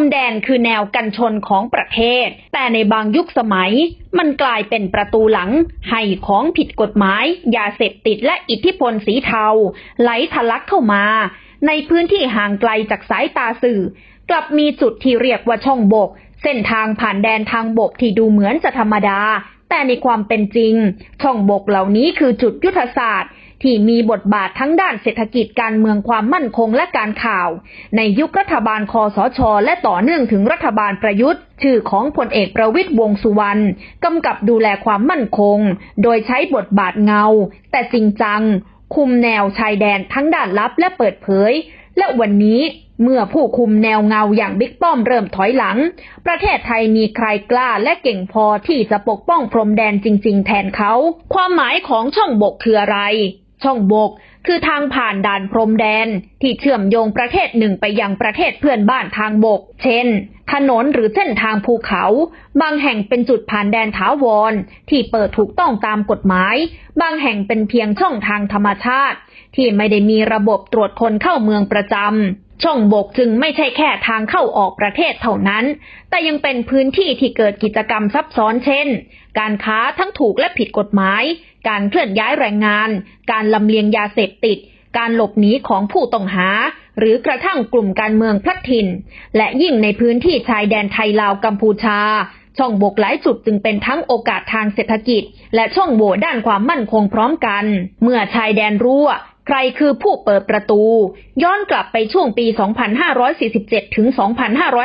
มแดนคือแนวกันชนของประเทศ แต่ในบางยุคสมัย มันกลายเป็นประตูหลัง ให้ของผิดกฎหมาย ยาเสพติดและอิทธิพลสีเทา ไหลทะลักเข้ามา ในพื้นที่ห่างไกลจากสายตาสื่อ กลับมีจุดที่เรียกว่าช่องบก เส้นทางผ่านแดนทางบกที่ดูเหมือนจะธรรมดา แต่ในความเป็นจริง ช่องบกเหล่านี้คือจุดยุทธศาสตร์ ที่มีบทบาททั้งด้านเศรษฐกิจการเมืองความมั่นคงและการข่าว ในยุครัฐบาลคอสช และต่อเนื่องถึงรัฐบาลประยุทธ์ ชื่อของพลเอกประวิตยวงสุวรรณกำกับดูแลความมั่นคง โดยใช้บทบาทเงา แต่จริงจัง คุมแนวชายแดนทั้งด้านลับและเปิดเผย และวันนี้เมื่อผู้คุมแนวเงาอย่างบิ๊กป้อมเริ่มถอยหลัง ประเทศไทยมีใครกล้าและเก่งพอที่จะปกป้องพรมแดนจริง ๆ แทนเขา ความหมายของช่องบกคืออะไร ช่องบก คือทางผ่านด่านพรมแดน ที่เชื่อมโยงประเทศหนึ่งไปยังประเทศเพื่อนบ้านทางบก เช่น ถนนหรือเส้นทางภูเขา บางแห่งเป็นจุดผ่านแดนถาวร ที่เปิดถูกต้องตามกฎหมาย บางแห่งเป็นเพียงช่องทางธรรมชาติ ที่ไม่ได้มีระบบตรวจคนเข้าเมืองประจำ ช่องบกจึงไม่ใช่แค่ทางเข้าออกประเทศเท่านั้น แต่ยังเป็นพื้นที่ที่เกิดกิจกรรมซับซ้อนเช่น การค้าทั้งถูกและผิดกฎหมาย การเคลื่อนย้ายแรงงาน การลำเลียงยาเสพติด การหลบหนีของผู้ต้องหา หรือกระทั่งกลุ่มการเมืองพลัดถิ่น และยิ่งในพื้นที่ชายแดนไทยลาวกัมพูชา ช่องบกหลายจุดจึงเป็นทั้งโอกาสทางเศรษฐกิจ และช่องโหว่ด้านความมั่นคงพร้อมกัน เมื่อชายแดนรั่ว ใครคือผู้เปิดประตู ย้อนกลับไปช่วงปี 2547 ถึง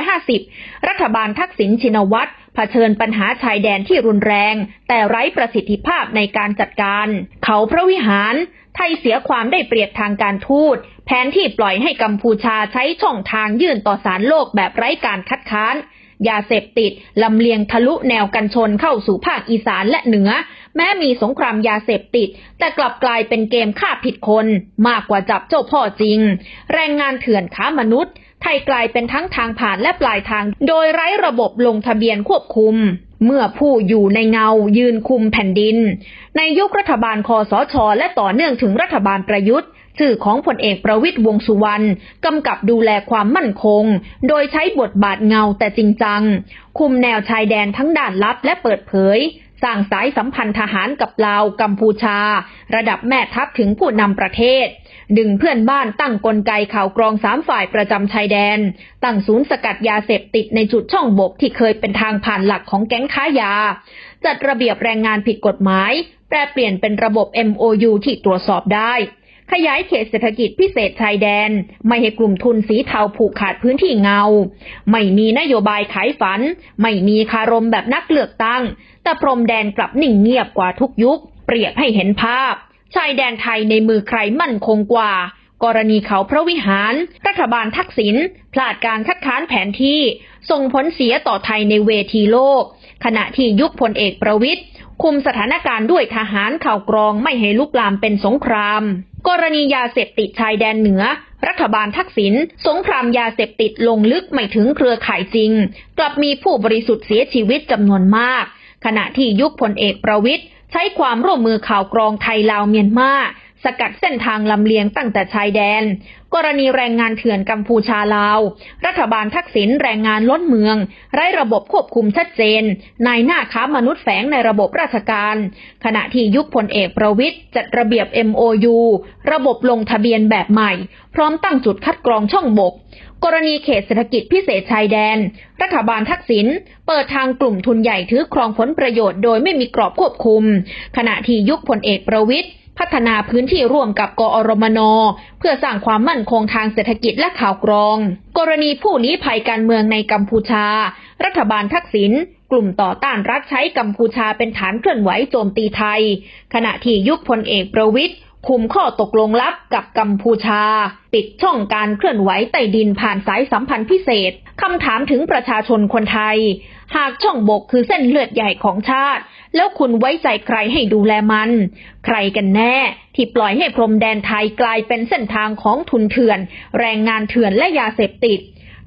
2550 รัฐบาลทักษิณชินวัตรเผชิญปัญหาชายแดนที่รุนแรง แต่ไร้ประสิทธิภาพในการจัดการ เขาพระวิหาร ไทยเสียความได้เปรียบทางการทูต แผนที่ปล่อยให้กัมพูชาใช้ช่องทางยื่นต่อสารโลกแบบไร้การคัดค้าน ยาเสพติดลำเลียงทะลุแนวกันชนเข้าสู่ภาคอีสานและเหนือ แม้มีสงครามยาเสพติด แต่กลับกลายเป็นเกมฆ่าผิดคน มากกว่าจับเจ้าพ่อจริง แรงงานเถื่อนค้ามนุษย์ ไทยกลายเป็นทั้งทางผ่านและปลายทาง โดยไร้ระบบลงทะเบียนควบคุมเมื่อผู้อยู่ในเงายืนคุมแผ่นดิน ในยุครัฐบาลคอสช และต่อเนื่องถึงรัฐบาลประยุทธ์ ชื่อของพลเอกประวิตยวงสุวรรณกำกับดูแลความมั่นคง โดยใช้บทบาทเงาแต่จริงจัง คุมแนวชายแดนทั้งด่านลับและเปิดเผย สร้างสายสัมพันธ์ทหารกับลาวกัมพูชา ระดับแม่ทัพถึงผู้นำประเทศ ดึงเพื่อนบ้านตั้งกลไกข่าวกรองสามฝ่ายประจำชายแดน ตั้งศูนย์สกัดยาเสพติดในจุดช่องบกที่เคยเป็นทางผ่านหลักของแก๊งค้ายา จัดระเบียบแรงงานผิดกฎหมายแปลเปลี่ยนเป็นระบบ MOU ที่ตรวจสอบได้ ขยายเขตเศรษฐกิจพิเศษชายแดน ไม่ให้กลุ่มทุนสีเทาผูกขาดพื้นที่เงา ไม่มีนโยบายขายฝัน ไม่มีคารมแบบนักเลือกตั้ง แต่พรมแดนกลับนิ่งเงียบกว่าทุกยุค เปรียบให้เห็นภาพ ชายแดนไทยในมือใครมั่นคงกว่า กรณีเขาพระวิหาร รัฐบาลทักษิณพลาดการคัดค้านแผนที่ ส่งผลเสียต่อไทยในเวทีโลก ขณะที่ยุคพลเอกประวิตยคุมสถานการณ์ด้วยทหารข่าวกรองไม่ให้ลุกลามเป็นสงคราม กรณียาเสพติดชายแดนเหนือ รัฐบาลทักษิณสงครามยาเสพติดลงลึกไม่ถึงเครือข่ายจริง กลับมีผู้บริสุทธิ์เสียชีวิตจำนวนมาก ขณะที่ยุคพลเอกประวิทย์ใช้ความร่วมมือข่าวกรองไทยลาวเมียนมา สกัดเส้นทางลำเลียงตั้งแต่ชายแดน กรณีแรงงานเถื่อนกัมพูชาลาว รัฐบาลทักษิณแรงงานล้นเมือง ไร้ระบบควบคุมชัดเจน นายหน้าค้ามนุษย์แฝงในระบบราชการ ขณะที่ยุคพลเอกประวิตยจัดระเบียบ MOU ระบบลงทะเบียนแบบใหม่ พร้อมตั้งจุดคัดกรองช่องบก กรณีเขตเศรษฐกิจพิเศษชายแดน รัฐบาลทักษิณเปิดทางกลุ่มทุนใหญ่ถือครองผลประโยชน์โดยไม่มีกรอบควบคุม ขณะที่ยุคพลเอกประวิตย พัฒนาพื้นที่ร่วมกับกอรมน เพื่อสร้างความมั่นคงทางเศรษฐกิจและข่าวกรอง กรณีผู้ลี้ภัยการเมืองในกัมพูชา รัฐบาลทักษิณกลุ่มต่อต้านรัฐใช้กัมพูชาเป็นฐานเคลื่อนไหวโจมตีไทย ขณะที่ยุคพลเอกประวิตยคุมข้อตกลงลับกับกัมพูชา ปิดช่องการเคลื่อนไหวใต้ดินผ่านสายสัมพันธ์พิเศษ คำถามถึงประชาชนคนไทย หากช่องบกคือเส้นเลือดใหญ่ของชาติ แล้วคุณไว้ใจใครให้ดูแลมัน ใครกันแน่ ที่ปล่อยให้พรมแดนไทยกลายเป็นเส้นทางของทุนเถื่อน แรงงานเถื่อนและยาเสพติด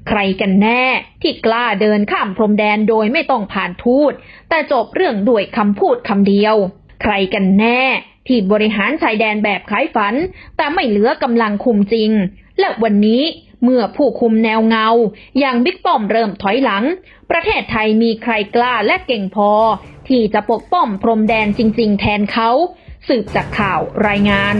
ใครกันแน่ ที่กล้าเดินข้ามพรมแดนโดยไม่ต้องผ่านทูต แต่จบเรื่องด้วยคำพูดคำเดียว ใครกันแน่ ที่บริหารชายแดนแบบขายฝัน แต่ไม่เหลือกำลังคุมจริง และวันนี้ เมื่อผู้คุมแนวเงา อย่างบิ๊กป้อมเริ่มถอยหลัง ประเทศไทยมีใครกล้าและเก่งพอ ที่จะปกป้องพรมแดนจริง ๆ แทนเขา สืบจากข่าวรายงาน